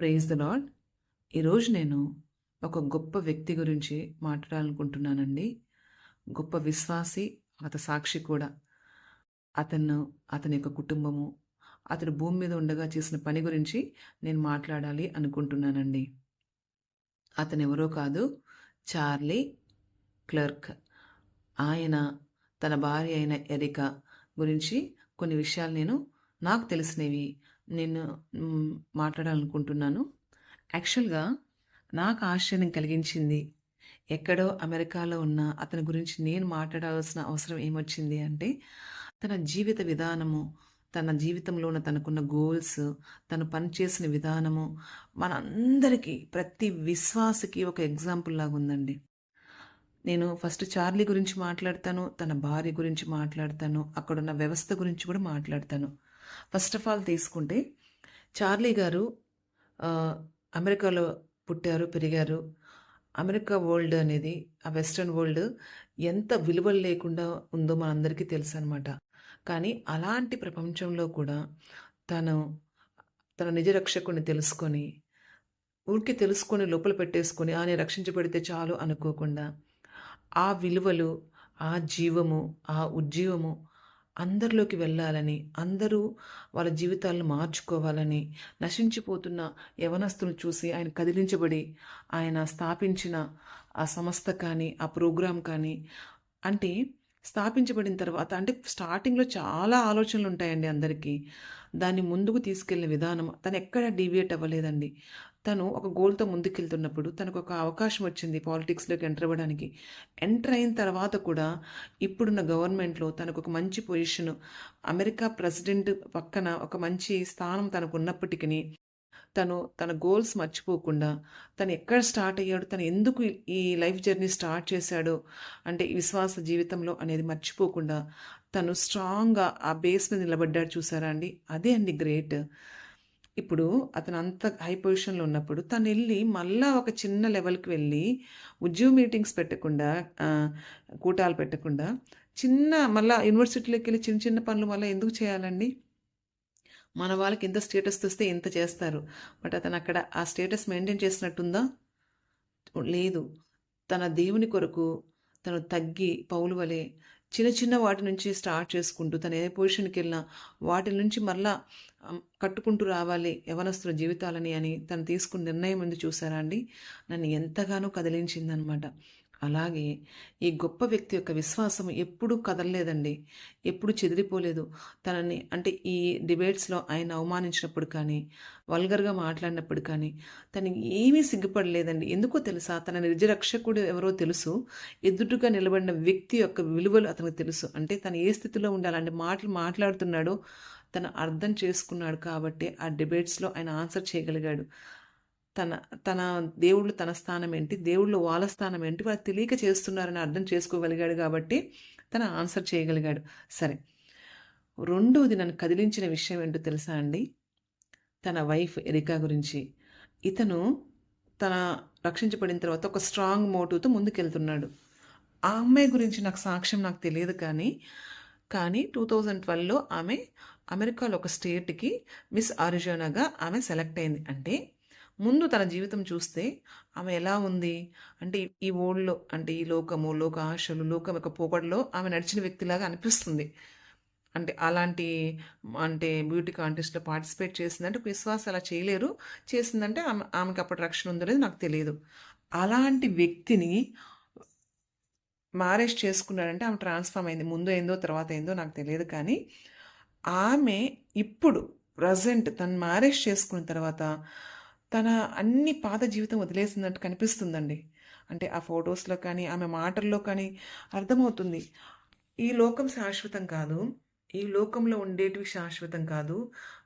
Praise the lord ఈరోజు నేను ఒక గొప్ప వ్యక్తి గురించి మాట్లాడాలనుకుంటున్నానండి. గొప్ప విశ్వాసి అత సాక్షి కూడా. అతను అతని యొక్క కుటుంబము అతడు భూమి మీద ఉండగా చేసిన పని గురించి నేను మాట్లాడాలి అనుకుంటున్నానండి. అతను ఎవరో కాదు చార్లీ క్లర్క్. ఆయన తన భార్య అయిన ఎరిక గురించి కొన్ని విషయాలు నేను నాకు తెలిసినవి నేను మాట్లాడాలనుకుంటున్నాను. యాక్చువల్గా నాకు ఆశ్చర్యం కలిగించింది. ఎక్కడో అమెరికాలో ఉన్న అతని గురించి నేను మాట్లాడాల్సిన అవసరం ఏమొచ్చింది అంటే తన జీవిత విధానము తన జీవితంలో ఉన్న తనకున్న గోల్స్ తను పనిచేసిన విధానము మనందరికీ ప్రతి విశ్వాసకి ఒక ఎగ్జాంపుల్ లాగా ఉందండి నేను ఫస్ట్ చార్లీ గురించి మాట్లాడతాను తన భార్య గురించి మాట్లాడతాను అక్కడున్న వ్యవస్థ గురించి కూడా మాట్లాడతాను. ఫస్ట్ ఆఫ్ ఆల్ తీసుకుంటే చార్లీ గారు అమెరికాలో పుట్టారు పెరిగారు. అమెరికా వరల్డ్ అనేది ఆ వెస్ట్రన్ వరల్డ్ ఎంత విలువలు లేకుండా ఉందో మనందరికీ తెలుసు అనమాట కానీ అలాంటి ప్రపంచంలో కూడా తను తన నిజ రక్షకుని తెలుసుకొని ఊరికి తెలుసుకొని లోపల పెట్టేసుకొని ఆయన రక్షించబడితే చాలు అనుకోకుండా ఆ విలువలు ఆ జీవము ఆ ఉజ్జీవము అందరిలోకి వెళ్ళాలని అందరూ వాళ్ళ జీవితాలను మార్చుకోవాలని నశించిపోతున్న యవనస్తులను చూసి ఆయన కదిలించబడి ఆయన స్థాపించిన ఆ సంస్థ కానీ ఆ ప్రోగ్రాం కానీ అంటే స్థాపించబడిన తర్వాత అంటే స్టార్టింగ్లో చాలా ఆలోచనలు ఉంటాయండి అందరికీ. దాన్ని ముందుకు తీసుకెళ్ళిన విధానం తను ఎక్కడ డీవియేట్ అవ్వలేదండి. తను ఒక గోల్తో ముందుకెళ్తున్నప్పుడు తనకు ఒక అవకాశం వచ్చింది పాలిటిక్స్లోకి ఎంటర్ అవ్వడానికి. ఎంటర్ అయిన తర్వాత కూడా ఇప్పుడున్న గవర్నమెంట్లో తనకు ఒక మంచి పొజిషన్ అమెరికా ప్రెసిడెంట్ పక్కన ఒక మంచి స్థానం తనకు ఉన్నప్పటికీ తను తన గోల్స్ మర్చిపోకుండా తను ఎక్కడ స్టార్ట్ అయ్యాడు తను ఎందుకు ఈ లైఫ్ జర్నీ స్టార్ట్ చేశాడు అంటే విశ్వాస జీవితంలో అనేది మర్చిపోకుండా తను స్ట్రాంగ్గా ఆ బేస్ మీద నిలబడ్డాడు చూసారా అండి? అదే అండి గ్రేట్. ఇప్పుడు అతను అంత హై పొజిషన్లో ఉన్నప్పుడు తను వెళ్ళి మళ్ళా ఒక చిన్న లెవెల్కి వెళ్ళి ఉద్యోగ మీటింగ్స్ పెట్టకుండా కూటాలు పెట్టకుండా చిన్న మళ్ళీ యూనివర్సిటీలోకి వెళ్ళి చిన్న చిన్న పనులు మళ్ళీ ఎందుకు చేయాలండి? మన వాళ్ళకి ఎంత స్టేటస్ వస్తే ఎంత చేస్తారు. బట్ అతను అక్కడ ఆ స్టేటస్ మెయింటైన్ చేసినట్టుందా? లేదు. తన దేవుని కొరకు తను తగ్గి పౌలు వలె చిన్న చిన్న వాటి నుంచి స్టార్ట్ చేసుకుంటూ తను ఏ పొజిషన్కి వెళ్ళినా వాటి నుంచి మరలా కట్టుకుంటూ రావాలి యవనస్తుల జీవితాలని అని తను తీసుకున్న నిర్ణయం ఉంది చూసారా అండి? నన్ను ఎంతగానో కదిలించిందనమాట. అలాగే ఈ గొప్ప వ్యక్తి యొక్క విశ్వాసం ఎప్పుడూ కదలలేదండి. ఎప్పుడు చెదిరిపోలేదు. తనని అంటే ఈ డిబేట్స్లో ఆయన అవమానించినప్పుడు కానీ వల్గర్గా మాట్లాడినప్పుడు కానీ తను ఏమీ సిగ్గుపడలేదండి. ఎందుకో తెలుసా? తన నిజరక్షకుడు ఎవరో తెలుసు. ఎదుటుగా నిలబడిన వ్యక్తి యొక్క విలువలు అతనికి తెలుసు. అంటే తను ఏ స్థితిలో ఉండాలంటే మాటలు మాట్లాడుతున్నాడో తను అర్థం చేసుకున్నాడు కాబట్టి ఆ డిబేట్స్లో ఆయన ఆన్సర్ చేయగలిగాడు. తన తన దేవుళ్ళు తన స్థానం ఏంటి దేవుళ్ళు వాళ్ళ స్థానం ఏంటి వాళ్ళు తెలియక చేస్తున్నారని అర్థం చేసుకోగలిగాడు కాబట్టి తన ఆన్సర్ చేయగలిగాడు. సరే. రెండవది నన్ను కదిలించిన విషయం ఏంటో తెలుసా అండి? తన వైఫ్ ఎరికా గురించి. ఇతను తన రక్షించబడిన తర్వాత ఒక స్ట్రాంగ్ మోటివ్తో ముందుకెళ్తున్నాడు. ఆ అమ్మాయి గురించి నాకు సాక్ష్యం నాకు తెలియదు కానీ కానీ టూ థౌజండ్ ట్వెల్వ్లో ఆమె అమెరికాలో ఒక స్టేట్కి మిస్ ఆరిజోనాగా ఆమె సెలెక్ట్ అయింది. అంటే ముందు తన జీవితం చూస్తే ఆమె ఎలా ఉంది? అంటే ఈ ఓల్డ్లో అంటే ఈ లోకము లోక ఆశలు లోకం యొక్క పోకడలో ఆమె నడిచిన వ్యక్తిలాగా అనిపిస్తుంది. అంటే అలాంటి అంటే బ్యూటీ కాంటెస్ట్లో పార్టిసిపేట్ చేసిందంటే విశ్వాసం అలా చేయలేరు. చేసిందంటే ఆమె ఆమెకి అప్పుడు రక్షణ ఉందనేది నాకు తెలియదు. అలాంటి వ్యక్తిని మ్యారేజ్ చేసుకున్నాడంటే ఆమె ట్రాన్స్ఫార్మ్ అయింది. ముందు ఏందో తర్వాత ఏందో నాకు తెలియదు కానీ ఆమె ఇప్పుడు ప్రజెంట్ తను మ్యారేజ్ చేసుకున్న తర్వాత తన అన్ని పాత జీవితం వదిలేసినట్టు కనిపిస్తుందండి. అంటే ఆ ఫొటోస్లో కానీ ఆమె మాటల్లో కానీ అర్థమవుతుంది. ఈ లోకం శాశ్వతం కాదు. ఈ లోకంలో ఉండేటివి శాశ్వతం కాదు.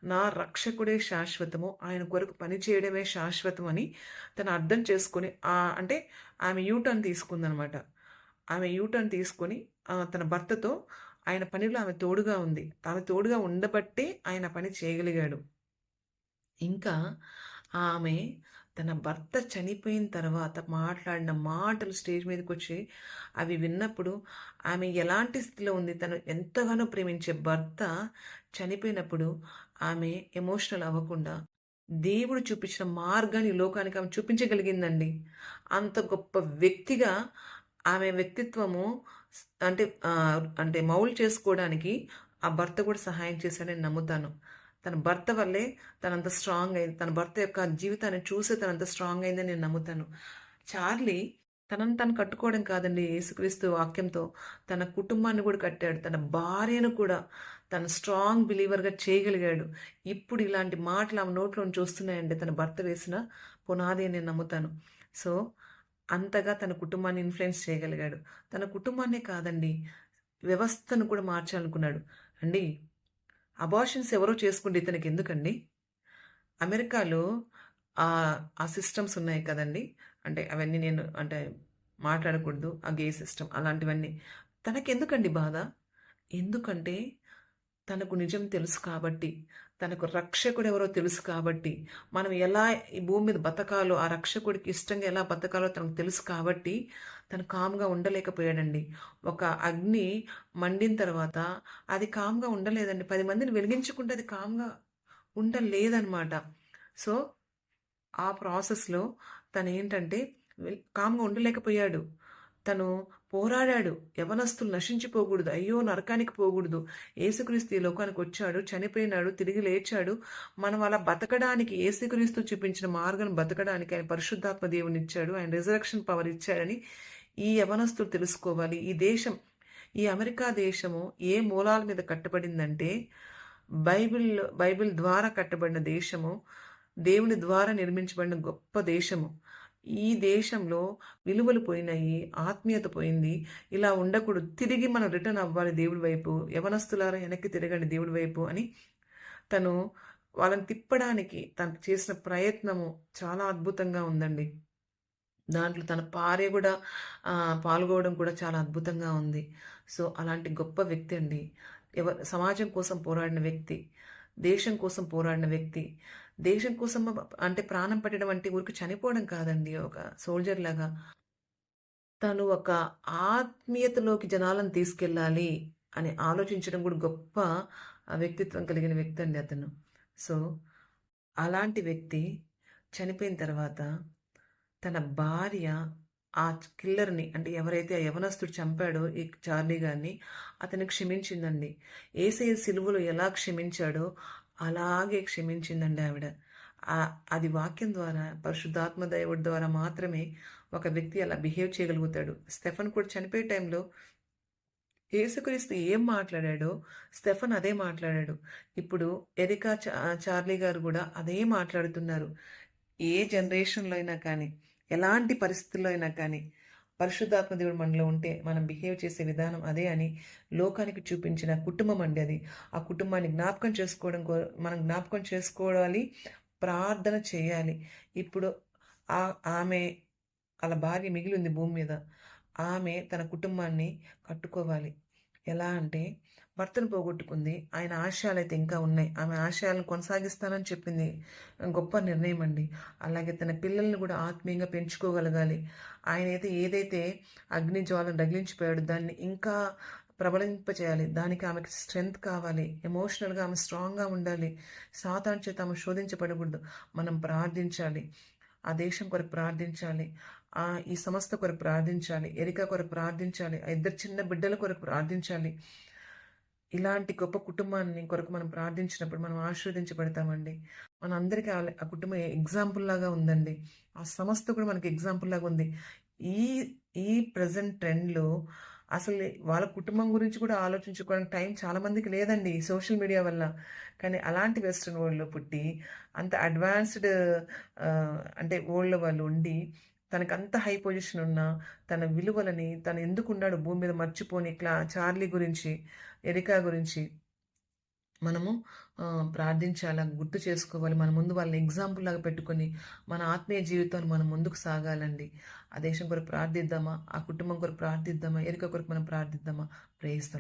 నా రక్షకుడే శాశ్వతము. ఆయన కొరకు పని చేయడమే శాశ్వతం అని తను అర్థం చేసుకొని ఆ అంటే ఆమె యూటర్న్ తీసుకుందనమాట. ఆమె యూటర్న్ తీసుకొని తన భర్తతో ఆయన పనిలో ఆమె తోడుగా ఉంది. ఆమె తోడుగా ఉండబట్టే ఆయన పని చేయగలిగాడు. ఇంకా ఆమె తన భర్త చనిపోయిన తర్వాత మాట్లాడిన మాటలు స్టేజ్ మీదకి వచ్చి అవి విన్నప్పుడు ఆమె ఎలాంటి స్థితిలో ఉంది తను ఎంతగానో ప్రేమించే భర్త చనిపోయినప్పుడు ఆమె ఎమోషనల్ అవ్వకుండా దేవుడు చూపించిన మార్గాన్ని లోకానికి ఆమె చూపించగలిగిందండి. అంత గొప్ప వ్యక్తిగా ఆమె వ్యక్తిత్వము అంటే అంటే మౌల్డ్ చేసుకోవడానికి ఆ భర్త కూడా సహాయం చేశాడని నమ్ముతాను. తన భర్త వల్లే తనంత స్ట్రాంగ్ అయింది. తన భర్త యొక్క జీవితాన్ని చూసి తనంత స్ట్రాంగ్ అయిందని నేను నమ్ముతాను. చార్లీ తనను తను కట్టుకోవడం కాదండి యేసుక్రీస్తు వాక్యంతో తన కుటుంబాన్ని కూడా కట్టాడు. తన భార్యను కూడా తన స్ట్రాంగ్ బిలీవర్‌గా చేయగలిగాడు. ఇప్పుడు ఇలాంటి మాటలు ఆమె నోట్లో నుంచి తన భర్త వేసిన పునాది అని నేను నమ్ముతాను. సో, అంతగా తన కుటుంబాన్ని ఇన్‌ఫ్లుయెన్స్ చేయగలిగాడు. తన కుటుంబాన్నే కాదండి వ్యవస్థను కూడా మార్చాలనుకున్నాడు. అండి అబార్షన్స్ ఎవరో చేసుకుంటే ఇతనికెందుకండి? అమెరికాలో ఆ సిస్టమ్స్ ఉన్నాయి కదండి అంటే అవన్నీ నేను అంటే మాట్లాడకూడదు. ఆ గే సిస్టమ్ అలాంటివన్నీ. తనకెందుకండి బాధ? ఎందుకంటే తనకు నిజం తెలుసు కాబట్టి. తనకు రక్షకుడు ఎవరో తెలుసు కాబట్టి. మనం ఎలా ఈ భూమి మీద బతకాలో, ఆ రక్షకుడికి ఇష్టంగా ఎలా బతకాలో తనకు తెలుసు కాబట్టి తను కామ్‌గా ఉండలేకపోయాడండి. ఒక అగ్ని మండిన తర్వాత అది కామ్‌గా ఉండలేదండి. పది మందిని వెలిగించుకుంటే అది కామ్‌గా ఉండలేదనమాట. సో, ఆ ప్రాసెస్‌లో తను వెల్ కామ్‌గా ఉండలేకపోయాడు. తను పోరాడాడు. యవనస్తులు నశించిపోకూడదు. అయ్యో! నరకానికి పోకూడదు. ఏసుక్రీస్తు ఈ లోకానికి వచ్చాడు చనిపోయినాడు, తిరిగి లేచాడు. మనం అలా బతకడానికి ఏసుక్రీస్తు చూపించిన మార్గం బతకడానికి ఆయన పరిశుద్ధాత్మ దేవుని ఇచ్చాడు ఆయన రిజరక్షన్ పవర్ ఇచ్చాడని ఈ యవనస్తులు తెలుసుకోవాలి. ఈ దేశం ఈ అమెరికా దేశము ఏ మూలాల మీద కట్టబడిందంటే బైబిల్ బైబిల్ ద్వారా కట్టబడిన దేశము. దేవుని ద్వారా నిర్మించబడిన గొప్ప దేశము. ఈ దేశంలో విలువలు పోయినాయి. ఆత్మీయత పోయింది. ఇలా ఉండకూడదు. తిరిగి మనం రిటర్న్ అవ్వాలి దేవుడి వైపు. యవనస్తులారా వెనక్కి తిరగండి దేవుడి వైపు అని తను వాళ్ళని తిప్పడానికి తను చేసిన ప్రయత్నము చాలా అద్భుతంగా ఉందండి. దాంట్లో తన భార్య కూడా పాల్గొవడం కూడా చాలా అద్భుతంగా ఉంది. సో, అలాంటి గొప్ప వ్యక్తి అండి. ఎవ సమాజం కోసం పోరాడిన వ్యక్తి. దేశం కోసం పోరాడిన వ్యక్తి. దేశం కోసం అంటే ప్రాణం పెట్టడం అంటే ఊరికి చనిపోవడం కాదండి. ఒక సోల్జర్ లాగా తను ఒక ఆత్మీయతలోకి జనాలను తీసుకెళ్ళాలి అని ఆలోచించడం కూడా గొప్ప వ్యక్తిత్వం కలిగిన వ్యక్తి అండి అతను. సో, అలాంటి వ్యక్తి చనిపోయిన తర్వాత తన భార్య ఆ కిల్లర్‌ని అంటే ఎవరైతే ఆ యవనస్తుడు చంపాడో ఈ చార్లీ గారిని అతను క్షమించిందండి. ఏసఐ సిలువలు ఎలా క్షమించాడో అలాగే క్షమించిందండి ఆవిడ. అది వాక్యం ద్వారా పరిశుద్ధాత్మ దైవుడి ద్వారా మాత్రమే ఒక వ్యక్తి అలా బిహేవ్ చేయగలుగుతాడు. స్టెఫన్ కూడా చనిపోయే టైంలో యేసుక్రీస్తు ఏం మాట్లాడాడో స్టెఫన్ అదే మాట్లాడాడు. ఇప్పుడు ఎరికా చా చార్లీ గారు కూడా అదే మాట్లాడుతున్నారు. ఏ జనరేషన్‌లో అయినా కానీ, ఎలాంటి పరిస్థితుల్లో అయినా కానీ, పరిశుద్ధాత్మ దేవుడు మనలో ఉంటే మనం బిహేవ్ చేసే విధానం అదే అని లోకానికి చూపించిన కుటుంబం అండి అది. ఆ కుటుంబాన్ని జ్ఞాపకం చేసుకోవడం కో మనం జ్ఞాపకం చేసుకోవాలి. ప్రార్థన చేయాలి. ఇప్పుడు ఆ ఆమె అలా భార్య మిగిలుంది భూమి మీద. ఆమె తన కుటుంబాన్ని కట్టుకోవాలి. ఎలా అంటే భర్తను పోగొట్టుకుంది. ఆయన ఆశయాలైతే ఇంకా ఉన్నాయి. ఆమె ఆశయాలను కొనసాగిస్తానని చెప్పింది. గొప్ప నిర్ణయం అండి. అలాగే తన పిల్లల్ని కూడా ఆత్మీయంగా పెంచుకోగలగాలి. ఆయన అయితే ఏదైతే అగ్ని జ్వాలను రగిలించిపోయాడు దాన్ని ఇంకా ప్రబలింపచేయాలి. దానికి ఆమెకి స్ట్రెంత్ కావాలి. ఎమోషనల్‌గా ఆమె స్ట్రాంగ్‌గా ఉండాలి. సాతాన్ చేత ఆమె శోధించబడకూడదు. మనం ప్రార్థించాలి. ఆ దేశం కొరకు ప్రార్థించాలి. ఆ ఈ సంస్థ కొరకు ప్రార్థించాలి. ఎరిక కొరకు ప్రార్థించాలి. ఆ ఇద్దరు చిన్న బిడ్డల కొరకు ప్రార్థించాలి. ఇలాంటి గొప్ప కుటుంబాన్ని కొరకు మనం ప్రార్థించినప్పుడు మనం ఆశీర్వదించబడతామండి. మనందరికీ అందరికీ ఆ కుటుంబం ఎగ్జాంపుల్‌లాగా ఉందండి. ఆ సంస్థ కూడా మనకి ఎగ్జాంపుల్‌లాగా ఉంది. ఈ ఈ ప్రెజెంట్ ట్రెండ్‌లో అసలు వాళ్ళ కుటుంబం గురించి కూడా ఆలోచించుకోవడానికి టైం చాలా మందికి లేదండి సోషల్ మీడియా వల్ల. కానీ అలాంటి వెస్టర్న్ వరల్డ్‌లో పుట్టి అంత అడ్వాన్స్‌డ్ అంటే వరల్డ్‌లో వాళ్ళు ఉండి తనకంత హై పొజిషన్ ఉన్నా తన విలువలని తను ఎందుకున్నాడో భూమి మీద మర్చిపోని క్లా చార్లీ గురించి, ఎరికా గురించి మనము ప్రార్థించాలా, గుర్తు చేసుకోవాలి. మన ముందు వాళ్ళని ఎగ్జాంపుల్‌లాగా పెట్టుకొని మన ఆత్మీయ జీవితాన్ని మనం ముందుకు సాగాలండి. ఆ దేశం కొరకు ప్రార్థిద్దామా? ఆ కుటుంబం కొరకు ప్రార్థిద్దామా? ఎరిక కొరకు మనం ప్రార్థిద్దామా? Praise the